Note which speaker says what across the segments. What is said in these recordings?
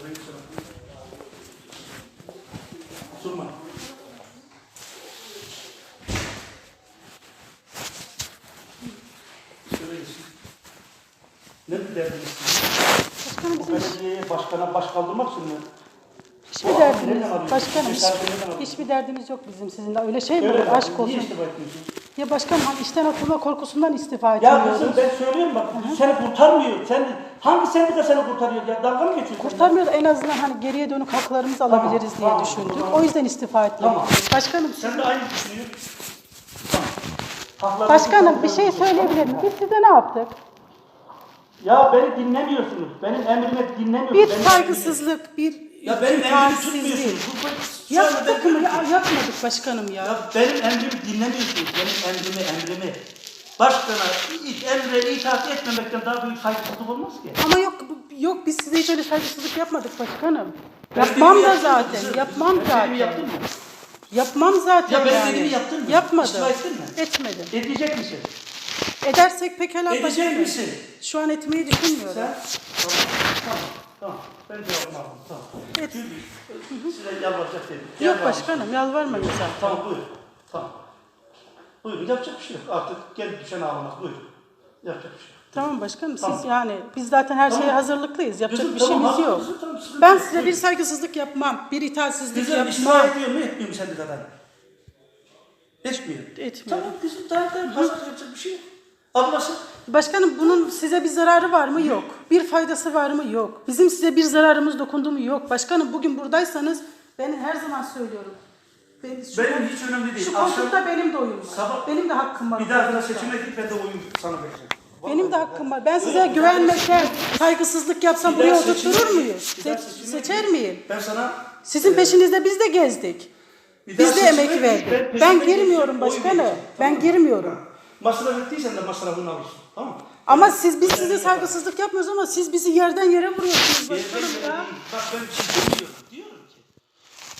Speaker 1: Sana. Sorma. Söyleyin. Ne derdiniz Bu
Speaker 2: bizim
Speaker 1: belediyeye başkana baş kaldırmak için mi?
Speaker 2: hiçbir derdimiz, başkanım hiç, hiçbir derdimiz yok bizim sizinle. Öyle şey mi olur? Aşk olsun.
Speaker 1: Niye istifa etmiyorsun?
Speaker 2: Ya başkanım hani işten atılma korkusundan istifa
Speaker 1: Ya
Speaker 2: etmiyoruz.
Speaker 1: kızım ben söylüyorum bak seni kurtarmıyor. Sen hangi sendika seni kurtarıyor ya? Dalga mı geçiyorsun?
Speaker 2: Kurtarmıyor en azından hani geriye dönük haklarımızı
Speaker 1: Tamam,
Speaker 2: alabiliriz diye
Speaker 1: tamam,
Speaker 2: düşündük.
Speaker 1: tamam.
Speaker 2: O yüzden istifa etmek.
Speaker 1: Tamam.
Speaker 2: Başkanım,
Speaker 1: Sen de aynı düşünüyorsun. Tamam.
Speaker 2: Başkanım bir şey söyleyebilir miyim? Biz size ne yaptık?
Speaker 1: Ya beni dinlemiyorsunuz. Benim emrimi dinlemiyorsunuz.
Speaker 2: Bir saygısızlık, bir
Speaker 1: Ya benim emrimi tutmuyorsunuz. Ben
Speaker 2: Yaptık mı?
Speaker 1: diyorum
Speaker 2: Ya, yapmadık başkanım ya.
Speaker 1: Ya benim emrimi dinlemiyorsunuz. Benim emrimi, emrimi. Başkana emre itaat etmemekten daha büyük saygısızlık olmaz ki.
Speaker 2: Ama yok yok biz size hiç öyle saygısızlık yapmadık başkanım.
Speaker 1: Ben
Speaker 2: Yapmam da zaten.
Speaker 1: kızım?
Speaker 2: Yapmam
Speaker 1: Ben
Speaker 2: zaten.
Speaker 1: yaptın mı?
Speaker 2: Yapmam zaten
Speaker 1: Ya benim
Speaker 2: yani.
Speaker 1: dediğimi yaptın mı?
Speaker 2: Yapmadım.
Speaker 1: İstifa ettin mi?
Speaker 2: Etmedim.
Speaker 1: Edecek misin?
Speaker 2: Edersek pekala
Speaker 1: Edecek
Speaker 2: başkanım.
Speaker 1: misin?
Speaker 2: Şu an etmeyi düşünmüyorum.
Speaker 1: Sen? Tamam. Tamam. Tamam. Ben cevabımı aldım. Tamam.
Speaker 2: Et.
Speaker 1: Çünkü size yalvaracak dedim.
Speaker 2: Yok
Speaker 1: Yalvarmış.
Speaker 2: başkanım yalvarmayın zaten.
Speaker 1: Tamam buyur. Tamam. Buyurun yapacak bir şey yok. Artık gelip düşen ağlamaz. Buyurun. Yapacak bir şey yok.
Speaker 2: Tamam başkanım siz
Speaker 1: Tamam.
Speaker 2: yani biz zaten her şeye
Speaker 1: Tamam.
Speaker 2: hazırlıklıyız. Yapacak
Speaker 1: Kızım,
Speaker 2: bir
Speaker 1: tamam,
Speaker 2: şeyimiz yok.
Speaker 1: haklısın, tamam, sıkıntı
Speaker 2: Ben
Speaker 1: yok.
Speaker 2: size bir saygısızlık yapmam, bir itaatsizlik
Speaker 1: istifa
Speaker 2: yapmam.
Speaker 1: ediyor mu etmiyor mu sendikadan? Etmiyor.
Speaker 2: Etmiyor.
Speaker 1: Tamam kızım daha daha fazla yapacak bir şey yok. Ablası
Speaker 2: Başkanım bunun size bir zararı var mı? Yok. Bir faydası var mı? Yok. Bizim size bir zararımız dokundu mu? Yok. Başkanım bugün buradaysanız ben her zaman söylüyorum. Ben, şu,
Speaker 1: benim hiç önemli değil.
Speaker 2: şu koltukta benim de oyum var.
Speaker 1: Sabah-
Speaker 2: benim de hakkım var.
Speaker 1: bir
Speaker 2: bu
Speaker 1: dahakine seçime git ben de oyun sana vereceğim.
Speaker 2: Benim de hakkım var. Ben size
Speaker 1: Öyle,
Speaker 2: güvenmesem, saygısızlık yapsam buraya
Speaker 1: daha? Bir daha
Speaker 2: Se- seçer miyim?
Speaker 1: Ben sana
Speaker 2: Sizin peşinizde biz de gezdik.
Speaker 1: daha
Speaker 2: Biz de emek verdik. Ben
Speaker 1: geleceğim,
Speaker 2: girmiyorum başkanım. Ben girmiyorum.
Speaker 1: Masraf ettiysen de masrafını alırsın. Tamam mı?
Speaker 2: Ama siz biz size saygısızlık yapmıyoruz ama siz bizi yerden yere vuruyorsunuz başkanım ya.
Speaker 1: değil. Bak ben bir şey demiyorum. Diyorum ki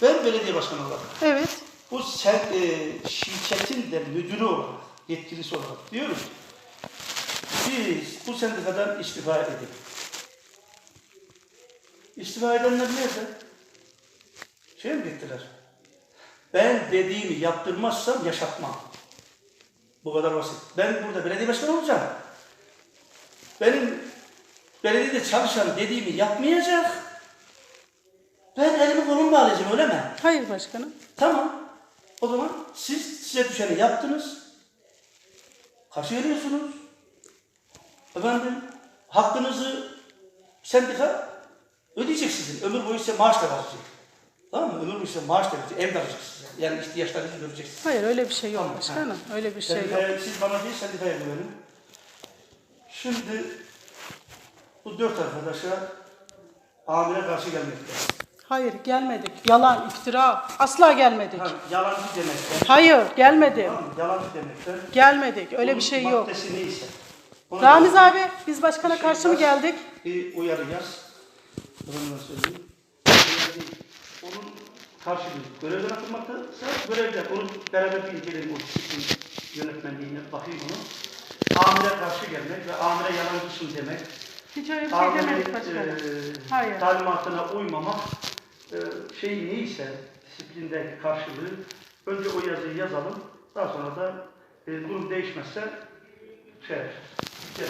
Speaker 1: ben belediye başkanı olarak
Speaker 2: Evet.
Speaker 1: bu sen, e, şirketin de müdürü olarak, yetkilisi olarak diyorum ki biz bu sendikadan istifa edelim. İstifa edenler nerede? Şey mi gittiler? Ben dediğimi yaptırmazsam yaşatmam. Bu kadar basit. Ben burada belediye başkanı olacağım. Benim belediyede çalışan dediğimi yapmayacak. Ben elimi kolumu bağlayacağım öyle mi?
Speaker 2: Hayır başkanım.
Speaker 1: Tamam. O zaman siz size düşeni yaptınız. Kaşı veriyorsunuz. Efendim hakkınızı sendika ödeyecek sizin. Ömür boyu size maaş da verecek. Tamam mı? Ömür boyu size maaş da verecek. Ev de size. Yani ihtiyaçlarınızı göreceksiniz.
Speaker 2: Hayır öyle bir şey yok
Speaker 1: Tamam,
Speaker 2: başkanım. Öyle bir şey yok.
Speaker 1: Sendikaya- siz bana değil sendikaya güvenin. Şimdi bu dört arkadaşa amire karşı gelmekte.
Speaker 2: Hayır gelmedik. Yalan, iftira. Asla gelmedik.
Speaker 1: Ha, yalancı demekten.
Speaker 2: Hayır gelmedim.
Speaker 1: Tamam mı? Yalancı demekten.
Speaker 2: Gelmedik. Öyle bir
Speaker 1: Bunun
Speaker 2: şey yok.
Speaker 1: Maddesi neyse. Ona
Speaker 2: Ramiz
Speaker 1: göre
Speaker 2: abi biz başkana
Speaker 1: bir
Speaker 2: karşı
Speaker 1: şey
Speaker 2: mı geldik?
Speaker 1: Bir uyarı yaz. Efendime söyleyeyim. Uyarı değil. Onun karşılığı görevden atılmaksa görevden. Onu beraber bir inceleyelim o disiplin yönetmenliğine bakayım onu. Amire karşı gelmek ve amire yalancısın demek.
Speaker 2: Hiç öyle bir şey demedik başkanım.
Speaker 1: e,
Speaker 2: Hayır.
Speaker 1: talimatına uymamak e, şey neyse disiplindeki karşılığı önce o yazıyı yazalım. Daha sonra da e, durum değişmezse şey yapacağız.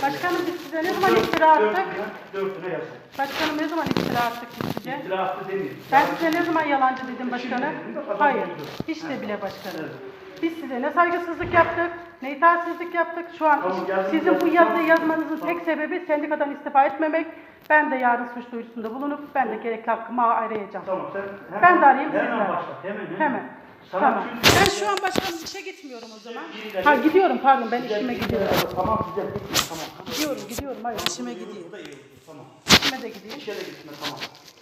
Speaker 2: Başkanım biz size ne zaman iftira attık?
Speaker 1: Dörtüne, yazın.
Speaker 2: Başkanım ne zaman iftira attık biz size?
Speaker 1: İftira attı demeyeyim.
Speaker 2: Ben size ne zaman yalancı dedim başkanım? Hayır. Hiç de bile başkanım. Biz size ne saygısızlık yaptık, ne itaatsizlik yaptık. Şu an
Speaker 1: Tamam,
Speaker 2: sizin bu
Speaker 1: tamam.
Speaker 2: yazıyı yazmanızın
Speaker 1: Tamam.
Speaker 2: tek sebebi sendikadan istifa etmemek. Ben de yarın suç duyurusunda bulunup ben de gerekli hakkımı arayacağım.
Speaker 1: Tamam sen hemen,
Speaker 2: Ben de arayayım,
Speaker 1: Hemen
Speaker 2: siz de
Speaker 1: başla. Hemen. Hemen.
Speaker 2: Hemen. Tamam. Ben şu an başkanım işe gitmiyorum o zaman. Ha gidiyorum pardon ben işime gidiyorum.
Speaker 1: Tamam gitme tamam.
Speaker 2: Gidiyorum gidiyorum hayır işime gideyim.
Speaker 1: Tamam.
Speaker 2: İşime de gideyim.
Speaker 1: İşe de gitme tamam.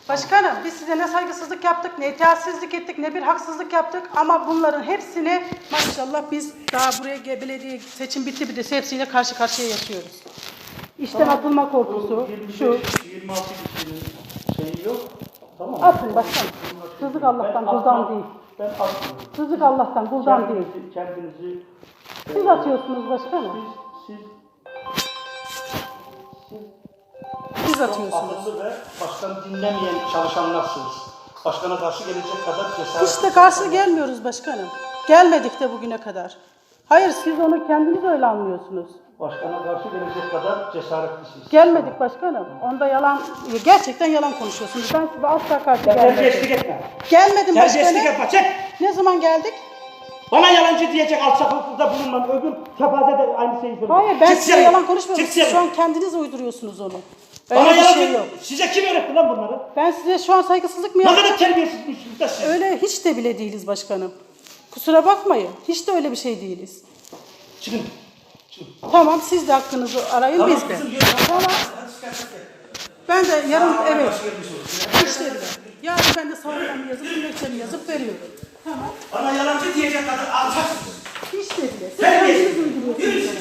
Speaker 2: Başkanım biz size ne saygısızlık yaptık, ne itaatsizlik ettik, ne bir haksızlık yaptık ama bunların hepsini maşallah biz daha buraya belediye seçim bitti bir de hepsiyle karşı karşıya yaşıyoruz. İşten atılma korkusu,
Speaker 1: Bu 25,
Speaker 2: şu.
Speaker 1: 26 kişinin şeyi yok. Tamam.
Speaker 2: Atın başkanım. Rızık Allah'tan,
Speaker 1: atmam.
Speaker 2: değil.
Speaker 1: Ben atmıyorum.
Speaker 2: Rızık Allah'tan, kuldan değil.
Speaker 1: Kendinizi, kendinizi
Speaker 2: Siz atıyorsunuz başkanım.
Speaker 1: siz, siz, siz Çok
Speaker 2: atıyorsunuz.
Speaker 1: akıllı ve başkan dinlemeyen çalışanlarsınız. Başkana karşı gelecek kadar cesaret.
Speaker 2: Hiç de karşı gelmiyoruz başkanım. Gelmedik de bugüne kadar. Hayır siz onu kendiniz öyle anlıyorsunuz.
Speaker 1: Başkana karşı gelecek kadar cesaretlisiniz.
Speaker 2: Gelmedik başkanım. Onda yalan, gerçekten yalan konuşuyorsunuz. Ben size asla karşı
Speaker 1: Terbiyesizlik
Speaker 2: gelmedim.
Speaker 1: etme.
Speaker 2: Gelmedim
Speaker 1: Terbiyesizlik
Speaker 2: başkanım.
Speaker 1: etme. Çek.
Speaker 2: Ne zaman geldik?
Speaker 1: Bana yalancı diyecek alçaklıkta bulunmam. Öbür kepaze de aynı şeyi söylüyor.
Speaker 2: Hayır ben
Speaker 1: Çık
Speaker 2: size yalan konuşmuyorum.
Speaker 1: Çık
Speaker 2: Siz şu an kendiniz uyduruyorsunuz onu. Öyle
Speaker 1: Bana
Speaker 2: bir
Speaker 1: yalancı.
Speaker 2: şey yok.
Speaker 1: Size kim öğretti lan bunları?
Speaker 2: Ben size şu an saygısızlık mı
Speaker 1: Ne
Speaker 2: yaptım?
Speaker 1: kadar terbiyesizmişsiniz de siz.
Speaker 2: Öyle hiç de bile değiliz başkanım. Kusura bakmayın. Hiç de öyle bir şey değiliz.
Speaker 1: Çıkın. Çıkın.
Speaker 2: Tamam siz de hakkınızı arayın biz de. Tamam. Ben de yarın evet. İşte bile. Yarın ben de savunmamı yazıp dilekçemi yazıp veriyorum. Tamam.
Speaker 1: Bana yalancı diyecek kadar alçaksınız.
Speaker 2: Hiç de bile. Siz
Speaker 1: Terbiyesiz.
Speaker 2: kendiniz uyduruyorsunuz.